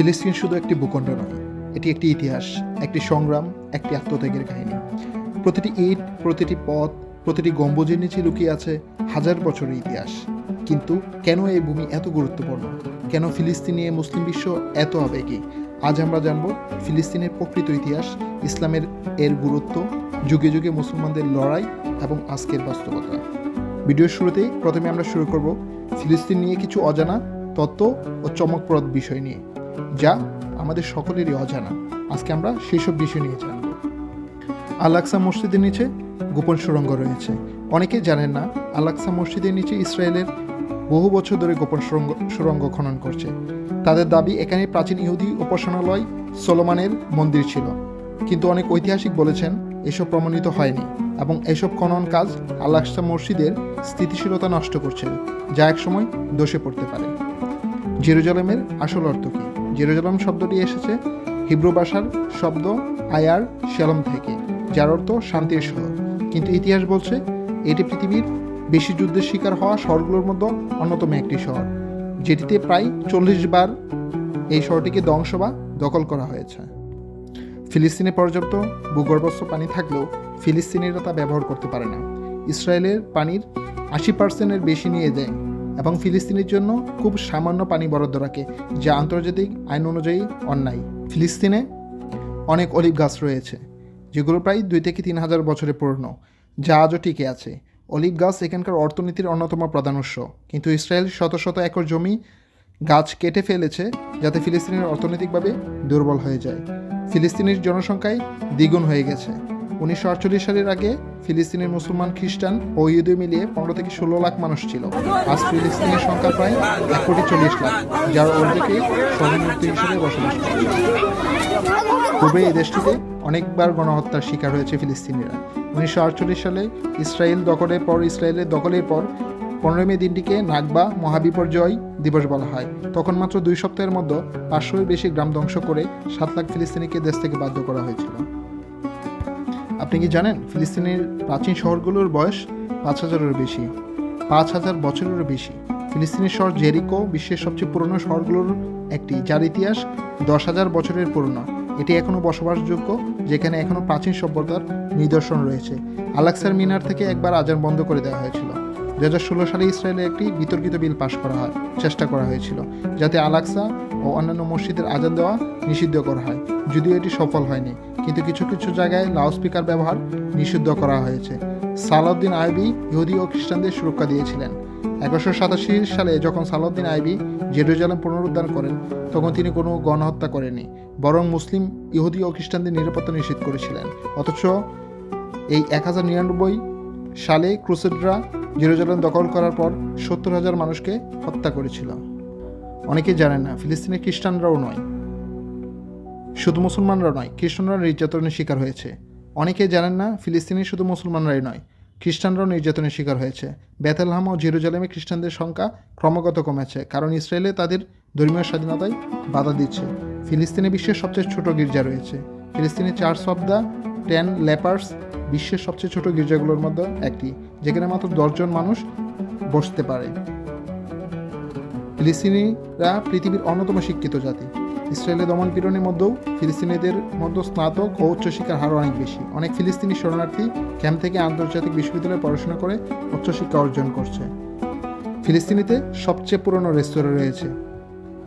ফিলিস্তিন শুধু একটি ভূখণ্ড নয় এটি একটি ইতিহাস, একটি সংগ্রাম, একটি আত্মত্যাগের কাহিনী। প্রতিটি ইট, প্রতিটি পথ, প্রতিটি গম্বুজের নিচে লুকিয়ে আছে হাজার বছরের ইতিহাস। কিন্তু কেন এই ভূমি এত গুরুত্বপূর্ণ? কেন ফিলিস্তিন নিয়ে মুসলিম বিশ্ব এত আবেগী? আজ আমরা জানব ফিলিস্তিনের প্রকৃত ইতিহাস, ইসলামের এর গুরুত্ব, যুগে যুগে মুসলমানদের লড়াই এবং আজকের বাস্তবতা। ভিডিওর শুরুতেই প্রথমে আমরা শুরু করব ফিলিস্তিন নিয়ে কিছু অজানা তত্ত্ব ও চমকপ্রদ বিষয় নিয়ে। যা আমাদের সকলেরই অজানা। আজকে আমরা সেসব বিষয় নিয়ে জানব। আলাক্সা মসজিদের নিচে গোপন সুড়ঙ্গ রয়েছে। অনেকে জানেন না আলাক্সা মসজিদের নিচে ইসরায়েলের বহু বছর ধরে গোপন সুড়ঙ্গ সুড়ঙ্গ খনন করছে। তাদের দাবি, এখানে প্রাচীন ইহুদি উপাসনালয় সোলোমানের মন্দির ছিল। কিন্তু অনেক ঐতিহাসিক বলেছেন, এসব প্রমাণিত হয়নি এবং এসব খনন কাজ আলাক্সা মসজিদের স্থিতিশীলতা নষ্ট করছে, যা একসময় দোষে পড়তে পারে। জেরুজালেমের আসল অর্থ কী? জেরুজালেম শব্দটি এসেছে, হিব্রু ভাষার শব্দ আয়ার শ্যালম থেকে, যার অর্থ শান্তির শহর। কিন্তু ইতিহাস বলছে, এটি পৃথিবীর বেশি যুদ্ধের শিকার হওয়া শহরগুলোর মধ্যে অন্যতম একটি শহর, যেটিতে প্রায় চল্লিশ বার এই শহরটিকে ধ্বংস বা দখল করা হয়েছে। ফিলিস্তিনে পর্যাপ্ত ভূগর্ভস্থ পানি থাকলেও ফিলিস্তিনিরা তা ব্যবহার করতে পারে না। ইসরায়েলের পানির আশি পার্সেন্টের বেশি নিয়ে যায়। এবং ফিলিস্তিনের জন্য খুব সামান্য পানি বরাদ্দ রাখে, যা আন্তর্জাতিক আইন অনুযায়ী অন্যায়। ফিলিস্তিনে অনেক অলিভ গাছ রয়েছে, যেগুলো প্রায় দুই থেকে তিন হাজার বছরে পুরনো যা আজও টিকে আছে। অলিভ গাছ এখানকার অর্থনীতির অন্যতম প্রধান উৎস, কিন্তু ইসরায়েল শত শত একর জমি গাছ কেটে ফেলেছে, যাতে ফিলিস্তিনের অর্থনৈতিকভাবে দুর্বল হয়ে যায়। ফিলিস্তিনের জনসংখ্যায় দ্বিগুণ হয়ে গেছে। উনিশশো আটচল্লিশ সালের আগে ফিলিস্তিনের মুসলমান খ্রিস্টান ও ইহুদি মিলিয়ে পনেরো থেকে ষোলো লাখ মানুষ ছিল। আজ ফিলিস্তিনের সংখ্যা প্রায় এক কোটি চল্লিশ লাখ, যার অর্ধেকেই শরণার্থী হিসেবে বসবাস করে। পূর্বে এই দেশটিতে অনেকবার গণহত্যার শিকার হয়েছে ফিলিস্তিনিরা। উনিশশো আটচল্লিশ সালে ইসরায়েল দখলের পর, ইসরায়েলের দখলের পর পনেরোই মে দিনটিকে নাগবা মহাবিপর্যয় দিবস বলা হয়। তখন মাত্র দুই সপ্তাহের মধ্যে পাঁচশোর বেশি গ্রাম ধ্বংস করে সাত লাখ ফিলিস্তিনিকে দেশ থেকে বাধ্য করা হয়েছিল। আপনি কি জানেন ফিলিস্তিনের প্রাচীন শহরগুলোর বয়স পাঁচ হাজারেরও বেশি, পাঁচ হাজার বছরেরও বেশি? ফিলিস্তিনের শহর জেরিকো বিশ্বের সবচেয়ে পুরনো শহরগুলোর একটি, যার ইতিহাস দশ হাজার বছরের পুরনো। এটি এখনও বসবাসযোগ্য, যেখানে এখনও প্রাচীন সভ্যতার নিদর্শন রয়েছে। আলাক্সার মিনার থেকে একবার আজান বন্ধ করে দেওয়া হয়েছিল। দু হাজার ষোলো সালে ইসরায়েলে একটি বিতর্কিত বিল পাশ করা হয়, চেষ্টা করা হয়েছিল, যাতে আলাক্সা ও অন্যান্য মসজিদের আজান দেওয়া নিষিদ্ধ করা হয়, যদিও এটি সফল হয়নি, কিন্তু কিছু কিছু জায়গায় লাউডস্পিকার ব্যবহার নিষিদ্ধ করা হয়েছে। সালাউদ্দিন আইবি ইহুদি ও খ্রিস্টানদের সুরক্ষা দিয়েছিলেন। এগারোশো সাতাশি সালে যখন সালাউদ্দিন আইবি জেরুজালেম পুনরুদ্ধার করেন, তখন তিনি কোনো গণহত্যা করেননি, বরং মুসলিম, ইহুদি ও খ্রিস্টানদের নিরাপত্তা নিশ্চিত করেছিলেন। অথচ এই এক হাজার নিরানব্বই সালে ক্রুসেডরা জেরুজালেম দখল করার পর সত্তর হাজার মানুষকে হত্যা করেছিল। অনেকেই জানেন না ফিলিস্তিনের খ্রিস্টানরাও নয়। শুধু মুসলমানরা নয়, খ্রিস্টানরা নির্যাতনের শিকার হয়েছে। অনেকেই জানেন না, ফিলিস্তিনি শুধু মুসলমানরাই নয়, খ্রিস্টানরাও নির্যাতনের শিকার হয়েছে। বেথেলহাম ও জেরুজালেমে খ্রিস্টানদের সংখ্যা ক্রমাগত কমেছে, কারণ ইসরায়েলে তাদের ধর্মীয় স্বাধীনতায় বাধা দিচ্ছে। ফিলিস্তিনে বিশ্বের সবচেয়ে ছোট গির্জা রয়েছে। ফিলিস্তিনের church of the ten lepers বিশ্বের সবচেয়ে ছোট গির্জাগুলোর মধ্যে একটি, যেখানে মাত্র দশজন মানুষ বসতে পারে। ফিলিস্তিনিরা পৃথিবীর অন্যতম শিক্ষিত জাতি। ইসরায়েলের দমন পীড়নের মধ্যেও ফিলিস্তিনিদের মধ্যে স্নাতক ও উচ্চশিক্ষার হার অনেক বেশি। অনেক ফিলিস্তিনি শরণার্থী ক্যাম্প থেকে আন্তর্জাতিক বিশ্ববিদ্যালয়ে পড়াশোনা করে উচ্চশিক্ষা অর্জন করছে। ফিলিস্তিনিতে সবচেয়ে পুরনো রেস্তোরাঁ রয়েছে।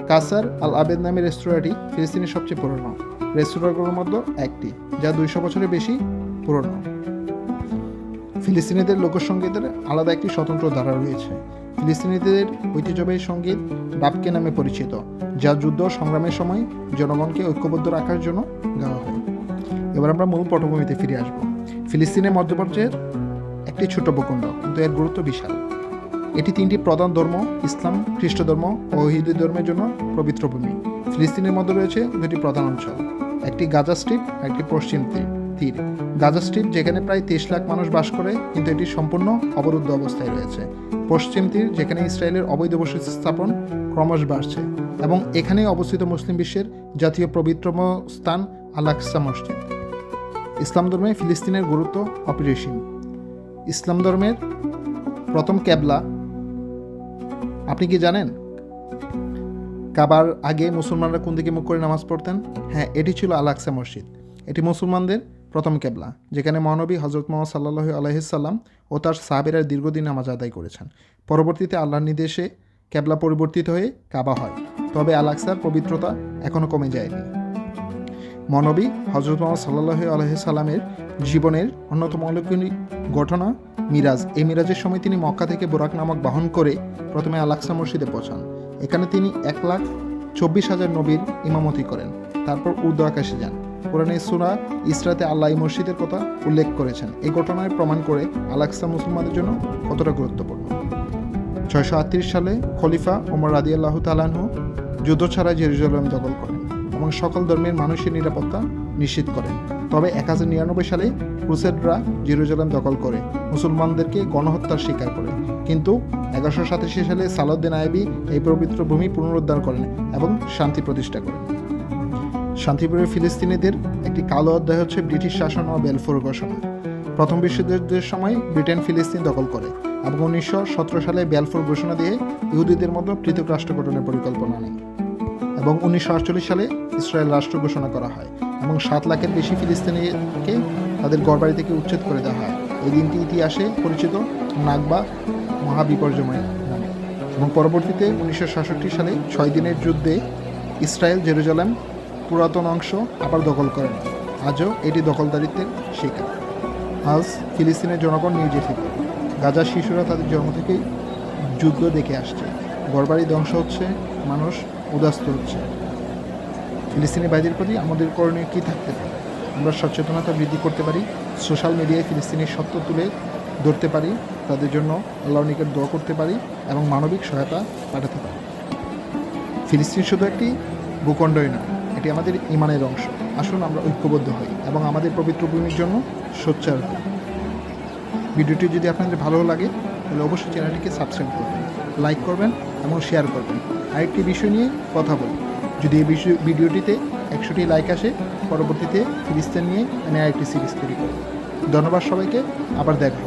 কাসার আল আবেদ নামের রেস্তোরাঁটি ফিলিস্তিনের সবচেয়ে পুরনো। রেস্তোরাঁগুলোর মধ্যে একটি, যা দুইশো বছরের বেশি পুরনো। ফিলিস্তিনিদের লোকসঙ্গীতের আলাদা একটি স্বতন্ত্র ধারা রয়েছে। ফিলিস্তিনিদের ঐতিহ্যবাহী সংগীত ডাবকে নামে পরিচিত, যা যুদ্ধ সংগ্রামের সময় জনগণকে ঐক্যবদ্ধ রাখার জন্য গাওয়া হয়। এবার আমরা মূল পটভূমিতে ফিরে আসব। ফিলিস্তিনের মধ্যপ্রাচ্যের একটি ছোট ভূখণ্ড, কিন্তু এর গুরুত্ব বিশাল। এটি তিনটি প্রধান ধর্ম, ইসলাম খ্রিস্ট ধর্ম ও হিন্দু ধর্মের জন্য পবিত্র ভূমি। ফিলিস্তিনের মধ্যে রয়েছে দুটি প্রধান অঞ্চল। একটি গাজা স্ট্রিপ, একটি পশ্চিম তীর গাজা স্ট্রিপ যেখানে প্রায় তেইশ লাখ মানুষ বাস করে, কিন্তু এটি সম্পূর্ণ অবরুদ্ধ অবস্থায় রয়েছে। পশ্চিম তীর, যেখানে ইসরায়েলের অবৈধ বসতি স্থাপন, ক্রমশ বাড়ছে এবং এখানেই অবস্থিত মুসলিম বিশ্বের জাতীয় পবিত্রম স্থান আলাকসা মসজিদ। ইসলাম ধর্মে ফিলিস্তিনের গুরুত্ব অপরিসীম। ইসলাম ধর্মের প্রথম ক্যাবলা, আপনি কি জানেন? কাবার আগে মুসলমানরা কোন দিকে মুখ করে নামাজ পড়তেন? হ্যাঁ এটি ছিল আল আকসা মসজিদ। এটি মুসলমানদের প্রথম কেবলা, যেখানে মহানবী হজরত মোহাম্মদ সাল্লাহ আলহিসাল্লাম ও তার সাহাবেরা দীর্ঘদিন নামাজ আদায় করেছেন। পরবর্তীতে আল্লাহর নির্দেশে কেবলা পরিবর্তিত হয়ে কাবা হয়। তবে আল আকসার পবিত্রতা এখনও কমে যায়নি। মহানবী হজরত মোহাম্মদ সাল্লাহ আলহিসাল্লামের জীবনের অন্যতম অলৌকিক ঘটনা মিরাজ। এই মিরাজের সময় তিনি মক্কা থেকে বোরাক নামক বাহন করে প্রথমে আলাক্সা মসজিদে পৌঁছান। এখানে তিনি এক লাখ চব্বিশ হাজার নবীর ইমামতি করেন। তারপর উর্দু আকাশে যান। কোরআনে সুরা ইসরাতে আল্লাহ মসজিদের কথা উল্লেখ করেছেন। এই ঘটনায় প্রমাণ করে আলাক্সা মুসলমানদের জন্য কতটা গুরুত্বপূর্ণ। ছয়শো আটত্রিশ সালে খলিফা ওমর রাদি আল্লাহ তালানহ যুদ্ধ ছাড়া জেরুজালেম দখল করেন। এবং সকল ধর্মের মানুষের নিরাপত্তা নিশ্চিত করেন। তবে এক হাজার নিরানব্বই সালে ক্রুসেডরা জেরুজালেম দখল করে, মুসলমানদেরকে গণহত্যার শিকার করে। কিন্তু এগারোশো সাতাশি সালে সালাউদ্দিন আইবি এই পবিত্র ভূমি পুনরুদ্ধার করেন এবং শান্তি প্রতিষ্ঠা করেন। শান্তিপুরের ফিলিস্তিনিদের একটি কালো অধ্যায় হচ্ছে ব্রিটিশ শাসন ও বেলফোর ঘোষণা। প্রথম বিশ্বযুদ্ধের সময় ব্রিটেন ফিলিস্তিন দখল করে এবং উনিশশো সতেরো সালে বেলফোর ঘোষণা দিয়ে ইহুদিদের মতো পৃথক রাষ্ট্র গঠনের পরিকল্পনা নেয় এবং উনিশশো আটচল্লিশ সালে ইসরায়েল রাষ্ট্র ঘোষণা করা হয় এবং সাত লাখের বেশি ফিলিস্তিনিকে তাদের গড়বাড়ি থেকে উচ্ছেদ করে দেওয়া হয়। এই দিনটি ইতিহাসে পরিচিত নাগবা মহাবিপর্যময় নামে। এবং পরবর্তীতে উনিশশো সাতষট্টি সালে ছয় দিনের যুদ্ধে ইসরায়েল জেরুজালেম পুরাতন অংশ আবার দখল করে নেয়। আজও এটি দখলদারিত্বের শিকার। আজ ফিলিস্তিনের জনগণ নির্যাতিত। গাজার শিশুরা তাদের জন্ম থেকেই যুদ্ধ দেখে আসছে। ঘরবাড়ি ধ্বংস হচ্ছে, মানুষ উদাস্ত হচ্ছে। ফিলিস্তিনি বাইদের প্রতি আমাদের করণীয় কী থাকতে পারে? আমরা সচেতনতা বৃদ্ধি করতে পারি, সোশ্যাল মিডিয়ায় ফিলিস্তিনের সত্য তুলে ধরতে পারি, তাদের জন্য আল্লাহ নিকট দোয়া করতে পারি এবং মানবিক সহায়তা পাঠাতে পারি। ফিলিস্তিন শুধু একটি ভূখণ্ডই নয়, এটি আমাদের ইমানের অংশ। আসুন আমরা ঐক্যবদ্ধ হই এবং আমাদের পবিত্র ভূমির জন্য সোচ্চার হই। ভিডিওটি যদি আপনাদের ভালো লাগে, তাহলে অবশ্যই চ্যানেলটিকে সাবস্ক্রাইব করবেন। লাইক করবেন এবং শেয়ার করবেন। আরেকটি বিষয় নিয়ে কথা বলুন যদি এই বিষয় ভিডিওটিতে একশোটি লাইক আসে, পরবর্তীতে সিরিজটা নিয়ে আমি আরেকটি সিরিজ তৈরি করব। ধন্যবাদ সবাইকে, আবার দেখা